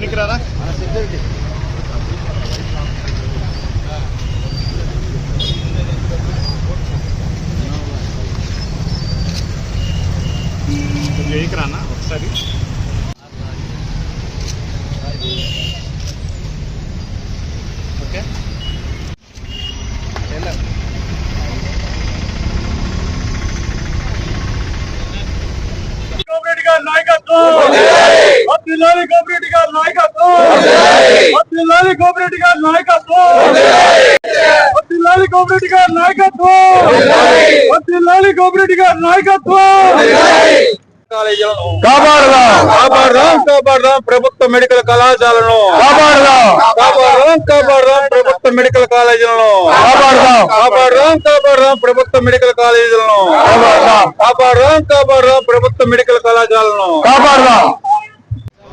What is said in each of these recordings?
భయ్యా కొంచెం రానా ఒకసారి ఓకే కోఆపరేటివ్ గారి నాయకత్వం కోఆపరేటివ్ గారి నాయకత్వం. అబ్దుల్లాలి కోఆపరేటివ్ గారి నాయకత్వం. అబ్దుల్లాలి కోఆపరేటివ్ గారి నాయకత్వం. అబ్దుల్లాలి కోఆపరేటివ్ గారి నాయకత్వం. కాపాడదాం. కాపాడదాం కాపాడదాం ప్రభుత్వ మెడికల్ కళాశాలను. కాపాడదాం. కాపాడదాం కాపాడదాం ప్రభుత్వ మెడికల్ కాలేజీలను. కాపాడదాం. కాపాడదాం కాపాడదాం ప్రభుత్వ మెడికల్ కాలేజీలను. కాపాడదాం. కాపాడదాం కాపాడదాం ప్రభుత్వ మెడికల్ కళాశాలను. కాపాడదాం.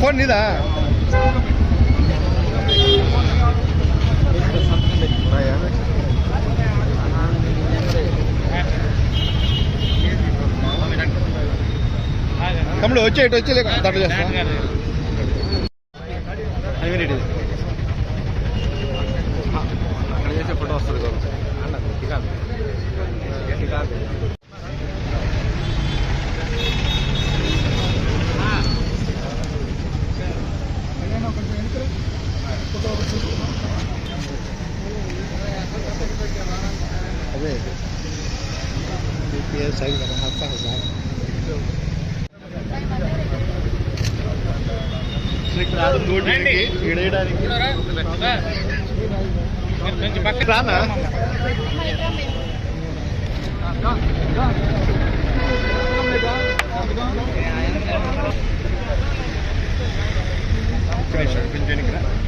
ఫోన్ నీదా? తమ్ముడు వచ్చే ఇటు వచ్చి లేక దాంట్లో చేస్తా. అక్కడ చేసే ఫోటో వస్తుంది అదే సైజ్ కదా హస్తా హస్తా రానా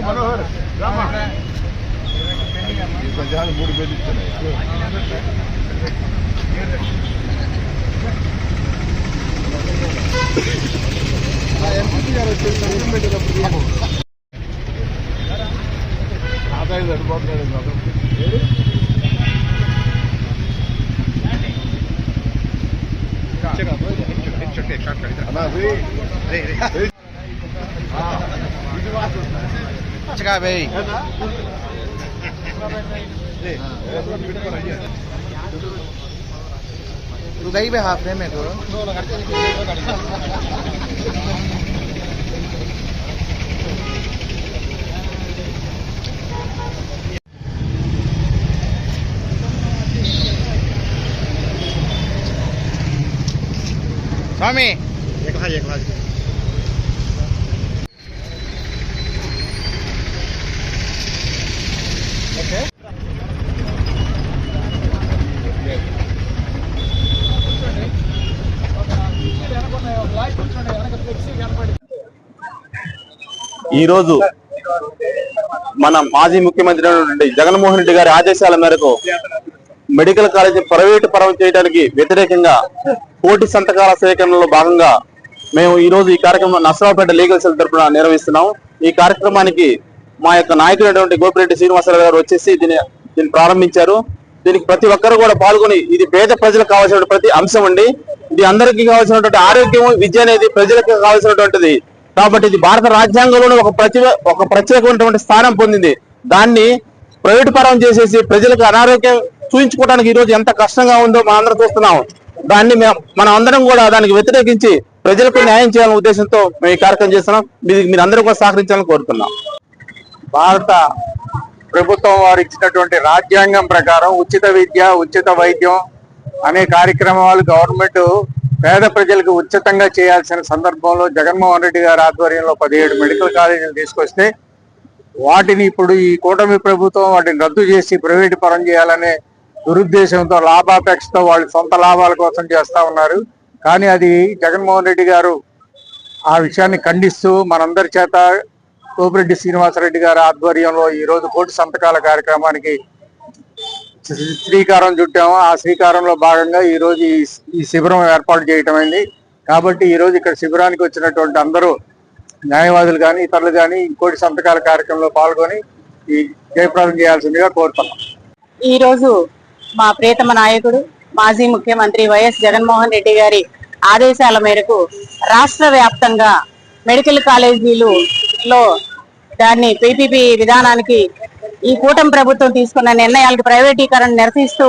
మనోహర్ మూడు వేలు ఇస్తున్నాయి ఎంపీ గారు వచ్చేసి పెట్టేటప్పుడు ఆదాయం సరిపోతున్నాడు అన్నా चका भाई तू गई बे हाफ में करो ఈ రోజు మన మాజీ ముఖ్యమంత్రి అయినటువంటి జగన్మోహన్ రెడ్డి గారి ఆదేశాల మేరకు మెడికల్ కాలేజీ ప్రైవేటు పరం చేయడానికి వ్యతిరేకంగా కోటి సంతకాల సేకరణలో భాగంగా మేము ఈ రోజు ఈ కార్యక్రమం నర్సరావుపేట లీగల్ సెల్ తరఫున నిర్వహిస్తున్నాం. ఈ కార్యక్రమానికి మా యొక్క నాయకుడైనటువంటి గోపిరెడ్డి శ్రీనివాసరావు గారు వచ్చేసి దీని దీన్ని ప్రారంభించారు. దీనికి ప్రతి ఒక్కరు కూడా పాల్గొని ఇది పేద ప్రజలకు కావాల్సిన ప్రతి అంశం అండి. ఇది అందరికీ కావాల్సినటువంటి ఆరోగ్యం విద్య అనేది ప్రజలకు కావాల్సినటువంటిది. కాబట్టి ఇది భారత రాజ్యాంగంలోనే ఒక ప్రతి ఒక ప్రత్యేకమైనటువంటి స్థానం పొందింది. దాన్ని ప్రైవేట్ పరం చేసేసి ప్రజలకు అనారోగ్యం చూపించుకోవడానికి ఈరోజు ఎంత కష్టంగా ఉందో మనం అందరం చూస్తున్నాం. దాన్ని మేము- మనం అందరం కూడా దానికి వ్యతిరేకించి ప్రజలకు న్యాయం చేయాలనే ఉద్దేశంతో మేము ఈ కార్యక్రమం చేస్తున్నాం. మీరు మీరు అందరూ కూడా సహకరించాలని కోరుతున్నాం. భారత ప్రభుత్వం వారు ఇచ్చినటువంటి రాజ్యాంగం ప్రకారం ఉచిత విద్య ఉచిత వైద్యం అనే కార్యక్రమాలు గవర్నమెంట్ పేద ప్రజలకు ఉచితంగా చేయాల్సిన సందర్భంలో జగన్మోహన్ రెడ్డి గారి ఆధ్వర్యంలో పదిహేడు మెడికల్ కాలేజీలు తీసుకొస్తే వాటిని ఇప్పుడు ఈ కూటమి ప్రభుత్వం వాటిని రద్దు చేసి ప్రైవేట్ పరం చేయాలనే దురుద్దేశంతో లాభాపేక్షతో వాళ్ళు సొంత లాభాల కోసం చేస్తా ఉన్నారు. కానీ అది జగన్మోహన్ రెడ్డి గారు ఆ విషయాన్ని ఖండిస్తూ మనందరి చేత కోపిరెడ్డి శ్రీనివాసరెడ్డి గారి ఆధ్వర్యంలో ఈరోజు కోటి సంతకాల కార్యక్రమానికి శ్రీకారం చుట్టాము. ఆ శ్రీకారంలో భాగంగా ఈ రోజు ఈ శిబిరం ఏర్పాటు చేయటం కాబట్టి ఈ రోజు ఇక్కడ శిబిరానికి వచ్చినటువంటి అందరూ న్యాయవాదులు కానీ ఇతరులు కానీ ఇంకోటి సంతకాల కార్యక్రమంలో పాల్గొని ఈ జయప్రదం చేయాల్సిందిగా కోరుతున్నాం. ఈ రోజు మా ప్రియతమ నాయకుడు మాజీ ముఖ్యమంత్రి వైఎస్ జగన్మోహన్ రెడ్డి గారి ఆదేశాల మేరకు రాష్ట్ర వ్యాప్తంగా మెడికల్ కాలేజీలు లో దాన్ని పీపీపీ విధానానికి ఈ కూటమి ప్రభుత్వం తీసుకున్న నిర్ణయాలకు ప్రైవేటీకరణ నిరసిస్తూ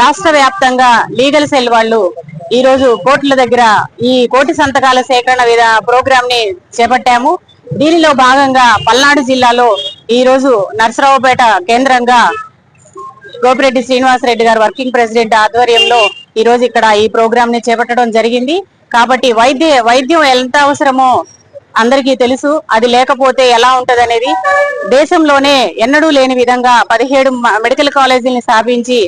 రాష్ట్ర వ్యాప్తంగా లీగల్ సెల్ వాళ్ళు ఈ రోజు కోర్టుల దగ్గర ఈ కోటి సంతకాల సేకరణ విధా ప్రోగ్రామ్ని చేపట్టాము. దీనిలో భాగంగా పల్నాడు జిల్లాలో ఈ రోజు నర్సరావుపేట కేంద్రంగా గోపిరెడ్డి శ్రీనివాసరెడ్డి గారు వర్కింగ్ ప్రెసిడెంట్ ఆధ్వర్యంలో ఈ రోజు ఇక్కడ ఈ ప్రోగ్రామ్ని చేపట్టడం జరిగింది. కాబట్టి వైద్య వైద్యం ఎంత అవసరమో అందరికీ తెలుసు. అది లేకపోతే ఎలా ఉంటది అనేది దేశంలోనే ఎన్నడూ లేని విధంగా పదిహేడు మెడికల్ కాలేజీల్ని స్థాపించి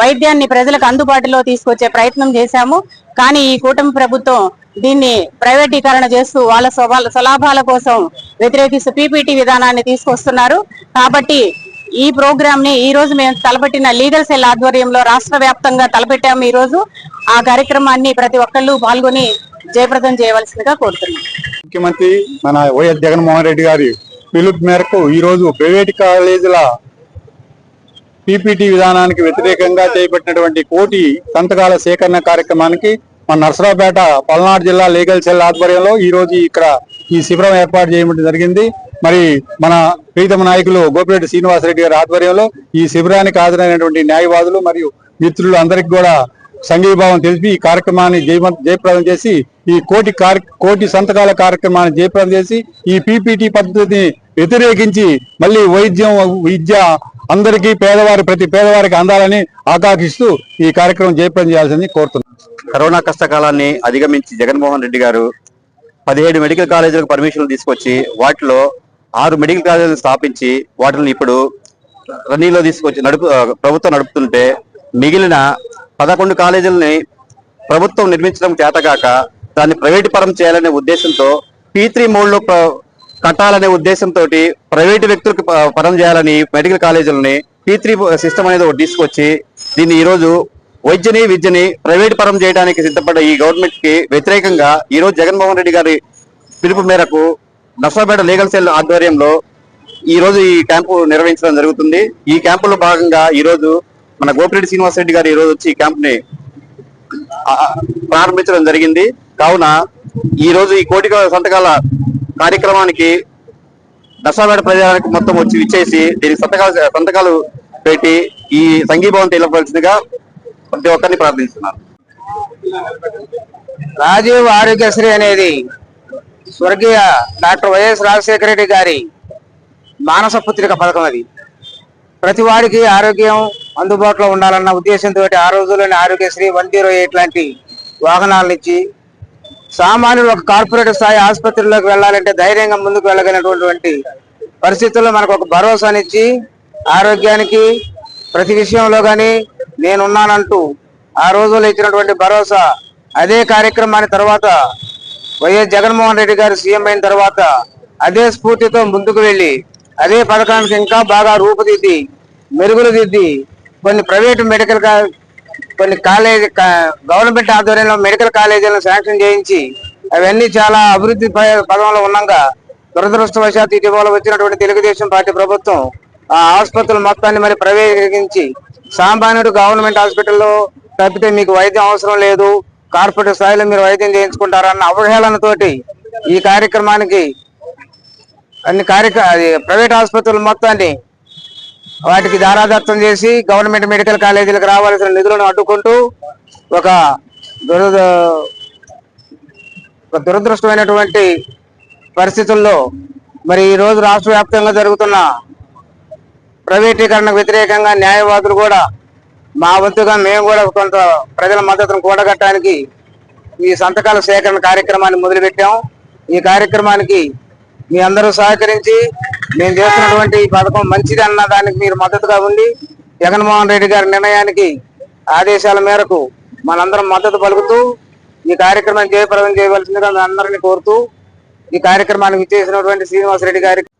వైద్యాన్ని ప్రజలకు అందుబాటులో తీసుకొచ్చే ప్రయత్నం చేశాము. కానీ ఈ కూటమి ప్రభుత్వం దీన్ని ప్రైవేటీకరణ చేస్తూ వాళ్ళ స్వలాభాల కోసం వ్యతిరేకిస్తూ పీపీటీ విధానాన్ని తీసుకొస్తున్నారు. కాబట్టి ఈ ప్రోగ్రామ్ని ఈ రోజు మేము తలపెట్టిన లీగల్ సెల్ ఆధ్వర్యంలో రాష్ట్ర వ్యాప్తంగా తలపెట్టాము ఈ రోజు. ఆ కార్యక్రమాన్ని ప్రతి ఒక్కళ్ళు పాల్గొని జయప్రదం చేయవలసిందిగా కోరుతున్నాం. ముఖ్యమంత్రి మన వైఎస్ జగన్మోహన్ రెడ్డి గారి పిలుపు మేరకు ఈ రోజు ప్రైవేట్ కాలేజీల పీపీటీ విధానానికి వ్యతిరేకంగా చేపట్టినటువంటి కోటి సంతకాల సేకరణ కార్యక్రమానికి మన నర్సరావుపేట పల్నాడు జిల్లా లీగల్ సెల్ ఆధ్వర్యంలో ఈ రోజు ఇక్కడ ఈ శిబిరం ఏర్పాటు చేయడం జరిగింది. మరి మన ప్రీతమ నాయకులు గోపిరెడ్డి శ్రీనివాసరెడ్డి గారి ఆధ్వర్యంలో ఈ శిబిరానికి హాజరైనటువంటి న్యాయవాదులు మరియు మిత్రులు అందరికి కూడా సంఘీభావం తెలిపి ఈ కార్యక్రమాన్ని జయప్రదం చేసి ఈ కోటి కోటి సంతకాల కార్యక్రమాన్ని జయప్రదం చేసి ఈ పీపీటీ పద్ధతిని వ్యతిరేకించి మళ్ళీ వైద్యం విద్య అందరికీ పేదవారి ప్రతి పేదవారికి అందాలని ఆకాంక్షిస్తూ ఈ కార్యక్రమం జయప్రదం చేయాల్సింది కోరుతున్నాను కరోనా కష్టకాలాన్ని అధిగమించి జగన్మోహన్ రెడ్డి గారు పదిహేడు మెడికల్ కాలేజీలకు పర్మిషన్లు తీసుకొచ్చి వాటిలో ఆరు మెడికల్ కాలేజీలు స్థాపించి వాటిని ఇప్పుడు రన్నీలో తీసుకొచ్చి నడుపు ప్రభుత్వం నడుపుతుంటే మిగిలిన పదకొండు కాలేజీలని ప్రభుత్వం నిర్మించడం చేతగాక దాన్ని ప్రైవేటు పరం చేయాలనే ఉద్దేశంతో పీ త్రీ మోడ్లో కట్టాలనే ఉద్దేశంతో ప్రైవేటు వ్యక్తులకు ప- పరం చేయాలని మెడికల్ కాలేజీలని పీ త్రీ సిస్టమ్ అనేది ఒకటి తీసుకొచ్చి దీన్ని ఈరోజు వైద్యని విద్యని ప్రైవేట్ పరం చేయడానికి సిద్ధపడ్డ ఈ గవర్నమెంట్కి వ్యతిరేకంగా ఈరోజు జగన్మోహన్ రెడ్డి గారి పిలుపు మేరకు నర్సాపేట లీగల్ సెల్ ఆధ్వర్యంలో ఈ రోజు ఈ క్యాంపు నిర్వహించడం జరుగుతుంది. ఈ క్యాంపులో భాగంగా ఈరోజు మన గోపిరెడ్డి శ్రీనివాస రెడ్డి గారు ఈ రోజు వచ్చి ఈ క్యాంప్ని ప్రారంభించడం జరిగింది. కావున ఈ రోజు ఈ కోటి సంతకాల కార్యక్రమానికి దశాపేట ప్రజానికి మొత్తం వచ్చి ఇచ్చేసి దీనికి సంతకాలు సంతకాలు పెట్టి ఈ సంఘీభావం తెలపవలసిందిగా ప్రతి ఒక్కరిని ప్రార్థిస్తున్నారు రాజీవ్ ఆరోగ్యశ్రీ అనేది స్వర్గీయ డాక్టర్ వైఎస్ రాజశేఖర రెడ్డి గారి మానస పుత్రిక పథకం అది. ప్రతి వాడికి ఆరోగ్యం అందుబాటులో ఉండాలన్న ఉద్దేశంతో ఆ రోజుల్లోని ఆరోగ్యశ్రీ వన్ జీరో ఎయిట్ లాంటి వాహనాలను ఇచ్చి సామాన్యులు ఒక కార్పొరేట్ స్థాయి ఆసుపత్రిలోకి వెళ్ళాలంటే ధైర్యంగా ముందుకు వెళ్ళగలిగినటువంటి పరిస్థితుల్లో మనకు ఒక భరోసానిచ్చి ఆరోగ్యానికి ప్రతి విషయంలో కానీ నేనున్నానంటూ ఆ రోజుల్లో ఇచ్చినటువంటి భరోసా అదే కార్యక్రమాన్ని తర్వాత వైఎస్ జగన్మోహన్ రెడ్డి గారు సీఎం అయిన తర్వాత అదే స్ఫూర్తితో ముందుకు వెళ్ళి అదే పథకానికి ఇంకా బాగా రూపుదిద్ది మెరుగులు దిద్ది కొన్ని ప్రైవేట్ మెడికల్ కా- కొన్ని కాలేజీ గవర్నమెంట్ ఆధ్వర్యంలో మెడికల్ కాలేజీలను శాంక్షన్ చేయించి అవన్నీ చాలా అభివృద్ధి పదంలో ఉన్నాగా దురదృష్టవశాత్తు ఇటీవల వచ్చినటువంటి తెలుగుదేశం పార్టీ ప్రభుత్వం ఆ ఆసుపత్రుల మొత్తాన్ని మరి ప్రైవేటీకరించి సామాన్యుడు గవర్నమెంట్ హాస్పిటల్లో తప్పితే మీకు వైద్యం అవసరం లేదు కార్పొరేట్ స్థాయిలో మీరు వైద్యం చేయించుకుంటారన్న అవహేళనతోటి ఈ కార్యక్రమానికి అన్ని కార్యక్ర అది ప్రైవేట్ ఆసుపత్రుల మొత్తాన్ని వాటికి దారాదత్తం చేసి గవర్నమెంట్ మెడికల్ కాలేజీలకు రావాల్సిన నిధులను అడ్డుకుంటూ ఒక దురద ఒక దురదృష్టమైనటువంటి పరిస్థితుల్లో మరి ఈ రోజు రాష్ట్ర వ్యాప్తంగా జరుగుతున్న ప్రైవేటీకరణకు వ్యతిరేకంగా న్యాయవాదులు కూడా మా వంతుగా మేము కూడా కొంత ప్రజల మద్దతును కూడగట్టడానికి ఈ సంతకాల సేకరణ కార్యక్రమాన్ని మొదలుపెట్టాం. ఈ కార్యక్రమానికి మీ అందరూ సహకరించి మేము చేస్తున్నటువంటి ఈ పథకం మంచిది అన్న దానికి మీరు మద్దతుగా ఉండి జగన్మోహన్ రెడ్డి గారి నిర్ణయానికి ఆదేశాల మేరకు మనందరం మద్దతు పలుకుతూ ఈ కార్యక్రమం జయప్రదం చేయవలసిందిగా అందరినీ కోరుతూ ఈ కార్యక్రమానికి ఇచ్చేసినటువంటి శ్రీనివాసరెడ్డి గారికి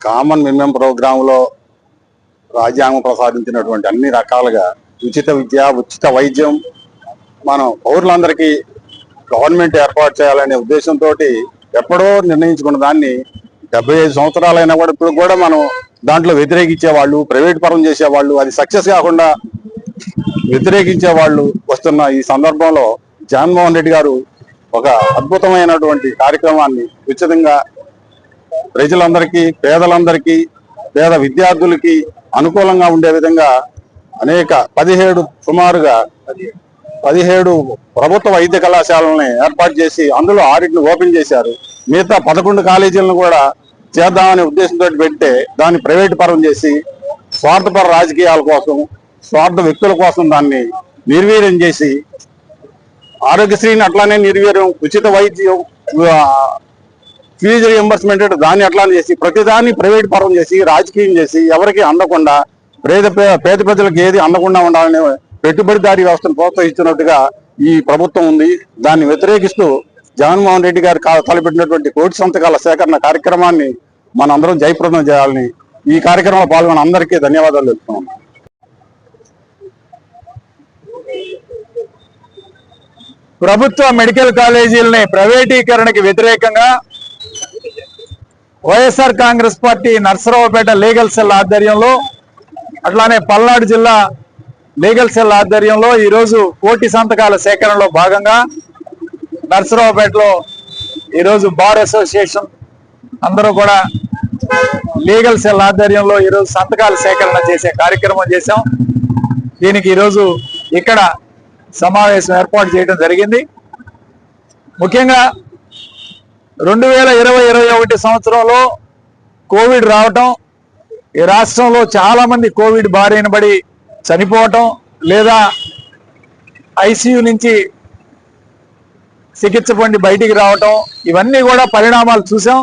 కామన్ మినిమం ప్రోగ్రామ్లో రాజ్యాంగం ప్రసాదించినటువంటి అన్ని రకాలుగా ఉచిత విద్య ఉచిత వైద్యం మనం పౌరులందరికీ గవర్నమెంట్ ఏర్పాటు చేయాలనే ఉద్దేశంతో ఎప్పుడో నిర్ణయించుకున్న దాన్ని డెబ్బై ఐదు సంవత్సరాలైనా కూడా ఇప్పుడు కూడా మనం దాంట్లో వ్యతిరేకించే వాళ్ళు ప్రైవేట్ పరం చేసేవాళ్ళు అది సక్సెస్ కాకుండా వ్యతిరేకించే వాళ్ళు వస్తున్న ఈ సందర్భంలో జగన్మోహన్ రెడ్డి గారు ఒక అద్భుతమైనటువంటి కార్యక్రమాన్ని ఉచితంగా ప్రజలందరికీ పేదలందరికీ పేద విద్యార్థులకి అనుకూలంగా ఉండే విధంగా అనేక పదిహేడు సుమారుగా పదిహేడు ప్రభుత్వ వైద్య కళాశాలని ఏర్పాటు చేసి అందులో ఆడిట్ను ఓపెన్ చేశారు. మిగతా పదకొండు కాలేజీలను కూడా చేద్దామనే ఉద్దేశంతో పెడితే దాన్ని ప్రైవేట్ పరం చేసి స్వార్థపర రాజకీయాల కోసం స్వార్థ వ్యక్తుల కోసం దాన్ని నిర్వీర్యం చేసి ఆరోగ్యశ్రీని అట్లానే నిర్వీర్యం ఉచిత వైద్యం ఫీజు రియంబర్స్మెంట్ దాన్ని అట్లానే చేసి ప్రతిదాన్ని ప్రైవేట్ పరం చేసి రాజకీయం చేసి ఎవరికి అందకుండా పేద పే- పేద ప్రజలకు ఏది అందకుండా ఉండాలనే పెట్టుబడిదారీ వ్యవస్థను ప్రోత్సహిస్తున్నట్టుగా ఈ ప్రభుత్వం ఉంది. దాన్ని వ్యతిరేకిస్తూ జగన్మోహన్ రెడ్డి గారు తలపెట్టినటువంటి కోటి సంతకాల సేకరణ కార్యక్రమాన్ని మనందరం జయప్రదం చేయాలని ఈ కార్యక్రమంలో పాల్గొన్న అందరికీ ధన్యవాదాలు తెలుపుతున్నాం. ప్రభుత్వ మెడికల్ కాలేజీలని ప్రైవేటీకరణకి వ్యతిరేకంగా YSR Congress party Narasaraopet legal cell ఆధ్వర్యంలో అట్లానే పల్నాడు జిల్లా లీగల్ సెల్ ఆధ్వర్యంలో ఈరోజు కోటి సంతకాల సేకరణలో భాగంగా నర్సరావుపేటలో ఈరోజు బార్ అసోసియేషన్ అందరూ కూడా లీగల్ సెల్ ఆధ్వర్యంలో ఈరోజు సంతకాల సేకరణ చేసే కార్యక్రమం చేశాం. దీనికి ఈరోజు ఇక్కడ సమావేశం ఏర్పాటు చేయడం జరిగింది. ముఖ్యంగా రెండు వేల ఇరవై ఇరవై ఒకటి సంవత్సరంలో కోవిడ్ రావటం ఈ రాష్ట్రంలో చాలామంది కోవిడ్ బారిన బడి చనిపోవటం లేదా ఐసీయూ నుంచి చికిత్స పొంది బయటికి రావటం ఇవన్నీ కూడా పరిణామాలు చూసాం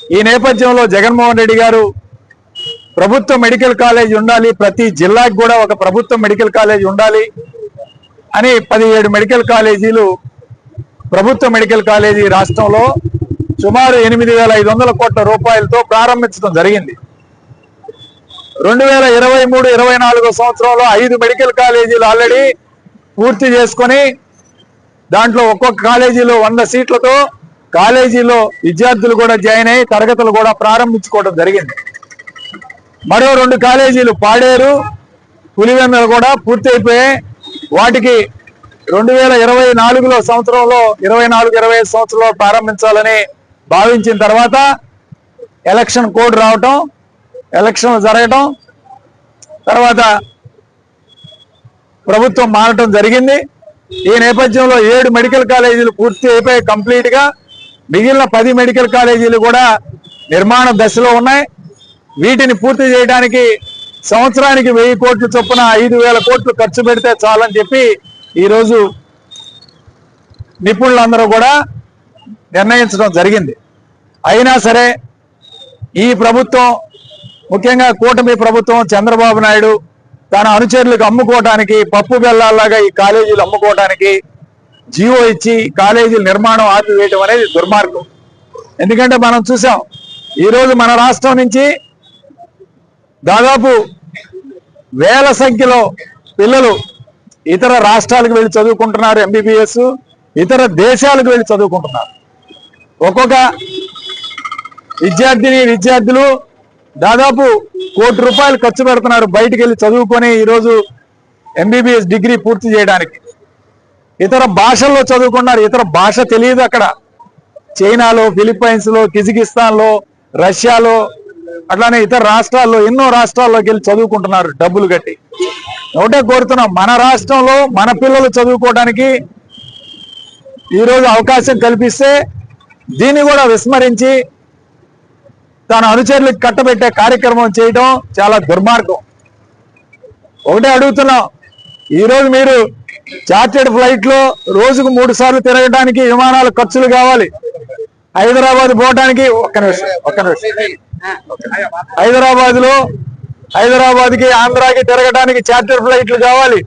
ఈ నేపథ్యంలో జగన్మోహన్ రెడ్డి గారు ప్రభుత్వ మెడికల్ కాలేజ్ ఉండాలి ప్రతి జిల్లాకి కూడా ఒక ప్రభుత్వ మెడికల్ కాలేజ్ ఉండాలి అని పదిహేడు మెడికల్ కాలేజీలు ప్రభుత్వ మెడికల్ కాలేజీ రాష్ట్రంలో సుమారు ఎనిమిది వేల ఐదు వందల కోట్ల రూపాయలతో ప్రారంభించడం జరిగింది. రెండు వేల ఇరవై మూడు ఇరవై నాలుగో సంవత్సరంలో ఐదు మెడికల్ కాలేజీలు ఆల్రెడీ పూర్తి చేసుకొని దాంట్లో ఒక్కొక్క కాలేజీలో వంద సీట్లతో కాలేజీలో విద్యార్థులు కూడా జాయిన్ అయ్యి తరగతులు కూడా ప్రారంభించుకోవడం జరిగింది. మరో రెండు కాలేజీలు పాడేరు పులివెందులు కూడా పూర్తి వాటికి రెండు వేల ఇరవై నాలుగులో సంవత్సరంలో ఇరవై నాలుగు ఇరవై ఐదు సంవత్సరంలో ప్రారంభించాలని భావించిన తర్వాత ఎలక్షన్ కోడ్ రావటం ఎలక్షన్లు జరగటం తర్వాత ప్రభుత్వం మారటం జరిగింది. ఈ నేపథ్యంలో ఏడు మెడికల్ కాలేజీలు పూర్తి అయిపోయి కంప్లీట్గా. మిగిలిన పది మెడికల్ కాలేజీలు కూడా నిర్మాణ దశలో ఉన్నాయి. వీటిని పూర్తి చేయడానికి సంవత్సరానికి వెయ్యి కోట్ల చొప్పున ఐదు వేల కోట్లు ఖర్చు పెడితే చాలని చెప్పి ఈరోజు నిపుణులందరూ కూడా నిర్ణయించడం జరిగింది. అయినా సరే ఈ ప్రభుత్వం ముఖ్యంగా కూటమి ప్రభుత్వం చంద్రబాబు నాయుడు తన అనుచరులకు అమ్ముకోవటానికి పప్పు బెల్లాల్లాగా ఈ కాలేజీలు అమ్ముకోవటానికి జీవో ఇచ్చి కాలేజీల నిర్మాణం ఆపివేయటం అనేది దుర్మార్గం. ఎందుకంటే మనం చూసాం ఈరోజు మన రాష్ట్రం నుంచి దాదాపు వేల సంఖ్యలో పిల్లలు ఇతర రాష్ట్రాలకు వెళ్ళి చదువుకుంటున్నారు ఎంబీబీఎస్ ఇతర దేశాలకు వెళ్ళి చదువుకుంటున్నారు. ఒక్కొక్క విద్యార్థిని విద్యార్థులు దాదాపు కోటి రూపాయలు ఖర్చు పెడుతున్నారు బయటికి వెళ్ళి చదువుకొని ఈరోజు ఎంబీబీఎస్ డిగ్రీ పూర్తి చేయడానికి. ఇతర భాషల్లో చదువుకున్నారు ఇతర భాష తెలియదు అక్కడ. చైనాలో ఫిలిప్పైన్స్లో కిజికిస్తాన్లో రష్యాలో అట్లానే ఇతర రాష్ట్రాల్లో ఎన్నో రాష్ట్రాల్లోకి వెళ్ళి చదువుకుంటున్నారు డబ్బులు కట్టి. ఒకటే కోరుతున్నాం మన రాష్ట్రంలో మన పిల్లలు చదువుకోవడానికి ఈరోజు అవకాశం కల్పిస్తే దీన్ని కూడా విస్మరించి తన అనుచరులకు కట్టబెట్టే కార్యక్రమం చేయడం చాలా దుర్మార్గం. ఒకటే అడుగుతున్నాం. ఈరోజు మీరు చార్టెడ్ ఫ్లైట్లో రోజుకు మూడు సార్లు తిరగడానికి విమానాల ఖర్చులు కావాలి. హైదరాబాద్ పోవడానికి ఒక్క నిమిషం ఒక్క నిమిషం. హైదరాబాద్లో హైదరాబాద్కి ఆంధ్రాకి తిరగడానికి చార్టర్ ఫ్లైట్లు కావాలి.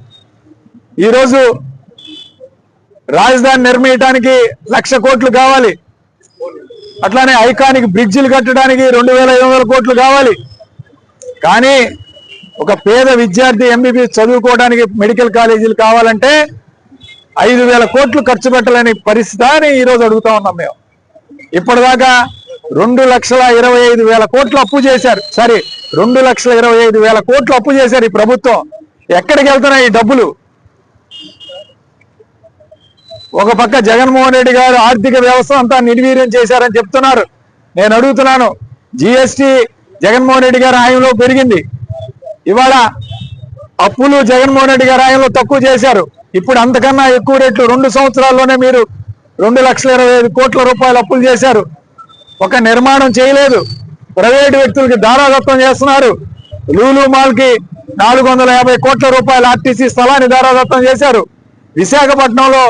ఈరోజు రాజధాని నిర్మించడానికి లక్ష కోట్లు కావాలి. అట్లానే ఐకానిక్ బ్రిడ్జిలు కట్టడానికి రెండు వేల ఐదు కోట్లు కావాలి. కానీ ఒక పేద విద్యార్థి ఎంబీబీఎస్ చదువుకోవడానికి మెడికల్ కాలేజీలు కావాలంటే ఐదు వేల కోట్లు ఖర్చు పెట్టలేని పరిస్థితి అని అడుగుతా ఉన్నాం మేము. ఇప్పటిదాకా రెండు లక్షల ఇరవై ఐదు వేల కోట్లు అప్పు చేశారు. సారీ రెండు లక్షల ఇరవై ఐదు వేల కోట్లు అప్పు చేశారు ఈ ప్రభుత్వం. ఎక్కడికి వెళ్తున్నాయి ఈ డబ్బులు? ఒక పక్క జగన్మోహన్ రెడ్డి గారు ఆర్థిక వ్యవస్థ అంతా నిర్వీర్యం చేశారని చెప్తున్నారు. నేను అడుగుతున్నాను జిఎస్టి జగన్మోహన్ రెడ్డి గారి ఆయంలో పెరిగింది. ఇవాళ అప్పులు జగన్మోహన్ రెడ్డి గారి ఆయంలో తక్కువ చేశారు. ఇప్పుడు అంతకన్నా ఎక్కువ రేట్లు రెండు సంవత్సరాల్లోనే మీరు రెండు లక్షల ఇరవై ఐదు కోట్ల రూపాయలు అప్పులు చేశారు. ఒక నిర్మాణం చేయలేదు. ప్రైవేటు వ్యక్తులకి దారాదత్తం చేస్తున్నారు. లూలు మాల్కి నాలుగు వందల యాభై కోట్ల రూపాయల ఆర్టీసీ స్థలాన్ని దారాదత్తం చేశారు. విశాఖపట్నంలో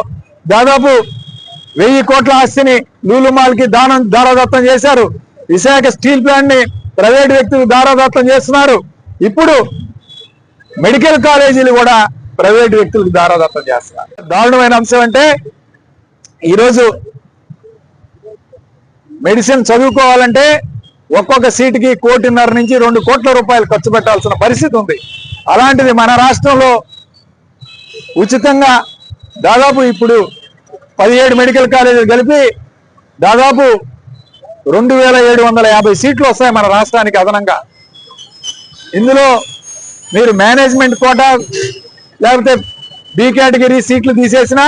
దాదాపు వెయ్యి కోట్ల ఆస్తిని లూలు దానం దారాదత్తం చేశారు. విశాఖ స్టీల్ ప్లాంట్ని ప్రైవేట్ వ్యక్తులు దారాదత్తం చేస్తున్నారు. ఇప్పుడు మెడికల్ కాలేజీలు కూడా ప్రైవేట్ వ్యక్తులకు దారాదత్తం చేస్తున్నారు. దారుణమైన అంశం అంటే ఈరోజు మెడిసిన్ చదువుకోవాలంటే ఒక్కొక్క సీటుకి కోటిన్నర నుంచి రెండు కోట్ల రూపాయలు ఖర్చు పెట్టాల్సిన పరిస్థితి ఉంది. అలాంటిది మన రాష్ట్రంలో ఉచితంగా దాదాపు ఇప్పుడు పదిహేడు మెడికల్ కాలేజీలు కలిపి దాదాపు రెండు వేల ఏడు వందల యాభై సీట్లు వస్తాయి మన రాష్ట్రానికి అదనంగా. ఇందులో మీరు మేనేజ్మెంట్ కోటా లేకపోతే బి కేటగిరీ సీట్లు తీసేసినా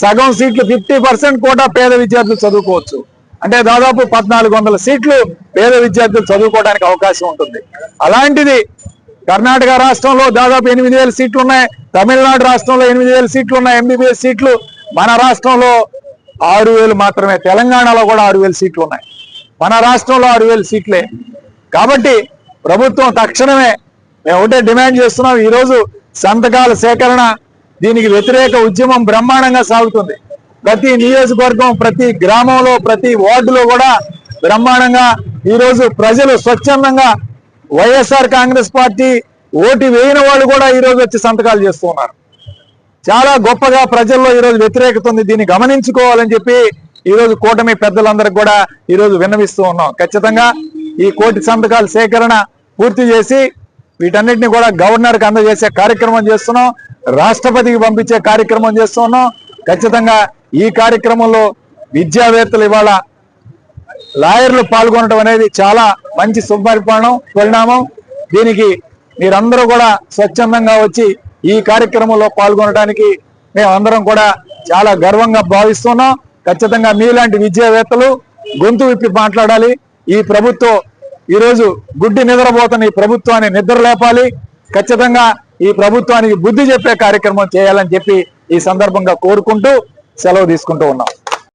సగం సీట్లు ఫిఫ్టీ పర్సెంట్ కోటా పేద విద్యార్థులు చదువుకోవచ్చు. అంటే దాదాపు పద్నాలుగు వందల సీట్లు పేద విద్యార్థులు చదువుకోవడానికి అవకాశం ఉంటుంది. అలాంటిది కర్ణాటక రాష్ట్రంలో దాదాపు ఎనిమిది వేల సీట్లు ఉన్నాయి. తమిళనాడు రాష్ట్రంలో ఎనిమిది వేల సీట్లు ఉన్నాయి. ఎంబీబీఎస్ సీట్లు మన రాష్ట్రంలో ఆరు వేలు మాత్రమే. తెలంగాణలో కూడా ఆరు వేల సీట్లు ఉన్నాయి. మన రాష్ట్రంలో ఆరు వేల సీట్లే. కాబట్టి ప్రభుత్వం తక్షణమే మేము ఒకటే డిమాండ్ చేస్తున్నాం. ఈరోజు సంతకాల సేకరణ దీనికి వ్యతిరేక ఉద్యమం బ్రహ్మాండంగా సాగుతుంది. ప్రతి నియోజకవర్గం ప్రతి గ్రామంలో ప్రతి వార్డులో కూడా బ్రహ్మాండంగా ఈరోజు ప్రజలు స్వచ్ఛందంగా వైఎస్ఆర్ కాంగ్రెస్ పార్టీ ఓటు వేయని వాళ్ళు కూడా ఈరోజు వచ్చి సంతకాలు చేస్తున్నారు చాలా గొప్పగా ప్రజల్లో ఈరోజు వ్యతిరేకత ఉంది దీన్ని గమనించుకోవాలని చెప్పి ఈ రోజు కూటమి పెద్దలందరికి కూడా ఈరోజు విన్నవిస్తూ ఉన్నాం. ఖచ్చితంగా ఈ కోటి సంతకాల సేకరణ పూర్తి చేసి వీటన్నిటిని కూడా గవర్నర్కి అందజేసే కార్యక్రమం చేస్తున్నాం. రాష్ట్రపతికి పంపించే కార్యక్రమం చేస్తున్నాం. ఖచ్చితంగా ఈ కార్యక్రమంలో విద్యావేత్తలు ఇవాళ లాయర్లు పాల్గొనడం అనేది చాలా మంచి శుభపరిపాలనం పరిణామం. దీనికి మీరందరూ కూడా స్వచ్ఛందంగా వచ్చి ఈ కార్యక్రమంలో పాల్గొనడానికి మేమందరం కూడా చాలా గర్వంగా భావిస్తున్నాం. ఖచ్చితంగా మీలాంటి విద్యావేత్తలు గొంతు విప్పి మాట్లాడాలి. ఈ ప్రభుత్వం ఈరోజు గుడ్డి నిద్రపోతున్న ఈ ప్రభుత్వాన్ని నిద్ర లేపాలి. ఖచ్చితంగా ఈ ప్రభుత్వానికి బుద్ధి చెప్పే కార్యక్రమం చేయాలని చెప్పి ఈ సందర్భంగా కోరుకుంటూ సెలవు తీసుకుంటూ ఉన్నాం.